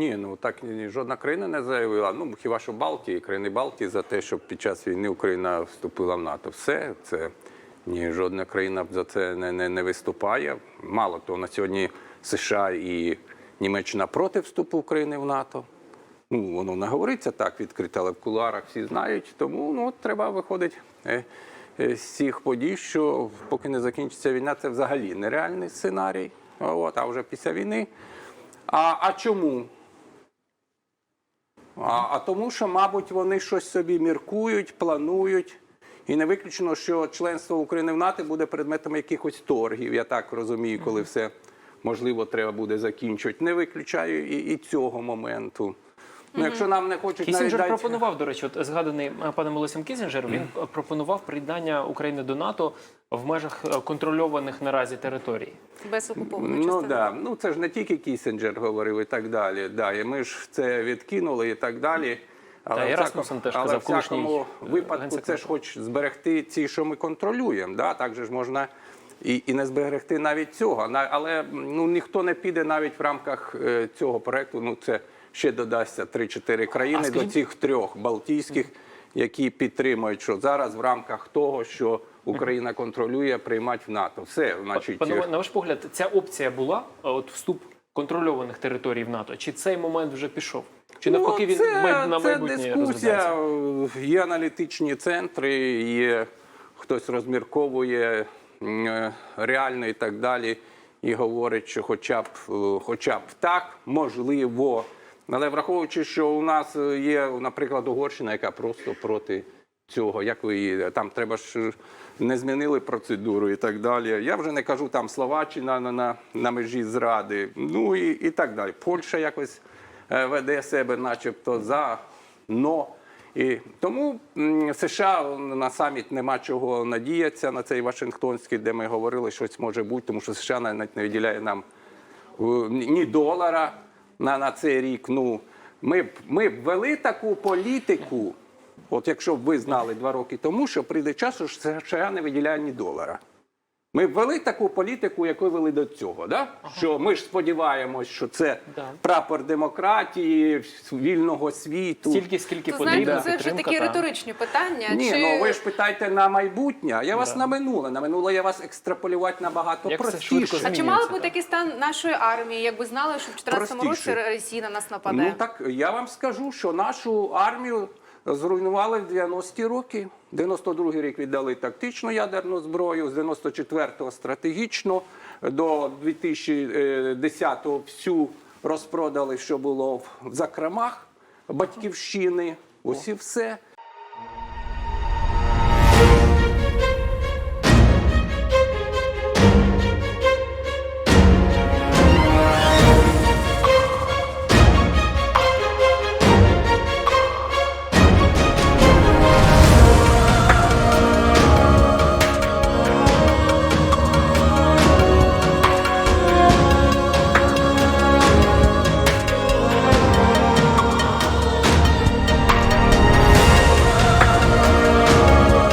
Ні, ну так жодна країна не заявила. Ну хіба що Балтії, країни Балтії за те, щоб під час війни Україна вступила в НАТО. Все це ні, жодна країна за це не, не, не виступає. Мало того, на сьогодні США і Німеччина проти вступу України в НАТО. Ну, воно не говориться так відкрито, але в кулуарах всі знають. Тому ну, треба виходить е, е, з цих подій, що поки не закінчиться війна, це взагалі нереальний сценарій. От, а вже після війни. А, а чому? А, а тому, що, мабуть, вони щось собі міркують, планують. І не виключено, що членство України в НАТО буде предметом якихось торгів. Я так розумію, коли все можливо треба буде закінчувати. Не виключаю і, і цього моменту. Ну, якщо нам не хочуть навіть Кісінджер дати... пропонував, до речі, от згаданий е, паном Олесем Кісінджер, він е, пропонував приєднання України до НАТО в межах е, контрольованих наразі територій. Без окупованої Ну частини. да, ну це ж не тільки Кісінджер говорив і так далі. Да, і ми ж це відкинули і так далі. Але, Та, і в всякому- теж але казав, в всякому колишній, е, випадку це ж хоч зберегти ці, що ми контролюємо. Да? Так же ж можна і, і не зберегти навіть цього. На- Але ну, ніхто не піде навіть в рамках е, цього проекту. Ну це ще додасться 3-4 країни скажіть- до цих трьох балтійських, які підтримують, що зараз в рамках того, що Україна контролює, приймати в НАТО. Все, значить, Панове, на ваш погляд, ця опція була от вступ контрольованих територій в НАТО? Чи цей момент вже пішов? Чи навпаки він Ну, це, май- на це майбутнє дискусія. Є аналітичні центри, є хтось розмірковує е, реально і так далі, і говорить, що хоча б, е, хоча б так, можливо. Але враховуючи, що у нас є, наприклад, Угорщина, яка просто проти цього, як ви її там треба ж не змінили процедуру і так далі. Я вже не кажу там Словаччина на, на, на межі зради, ну і, і так далі. Польща якось е, веде себе, начебто, за но. І тому США на саміт нема чого надіятися на цей Вашингтонський, де ми говорили, щось може бути, тому що США навіть не виділяє нам е, ні долара на, на цей рік. Ну, ми, б- ми б вели таку політику, от якщо б ви знали два роки тому, що прийде час, що США не виділяє ні долара. Ми б вели таку політику, яку вели до цього. Да? Що ми ж сподіваємось, що це Да. прапор демократії, вільного світу. Стільки, скільки потрібно, знаєте, це вже такі та. риторичні питання. Ні, Чи... ну ви ж питаєте на майбутнє, а я вас Да. на минуле. На минуле я вас екстраполювати набагато Як простіше. А чи мали б да. такий стан нашої армії, якби знали, що в 14 році Росія на нас нападе? Ну так я вам скажу, що нашу армію зруйнували в 90-ті роки. 92-й рік віддали тактичну ядерну зброю, з 94-го стратегічну, до 2010-го всю розпродали, що було в закромах батьківщини. Ось і все.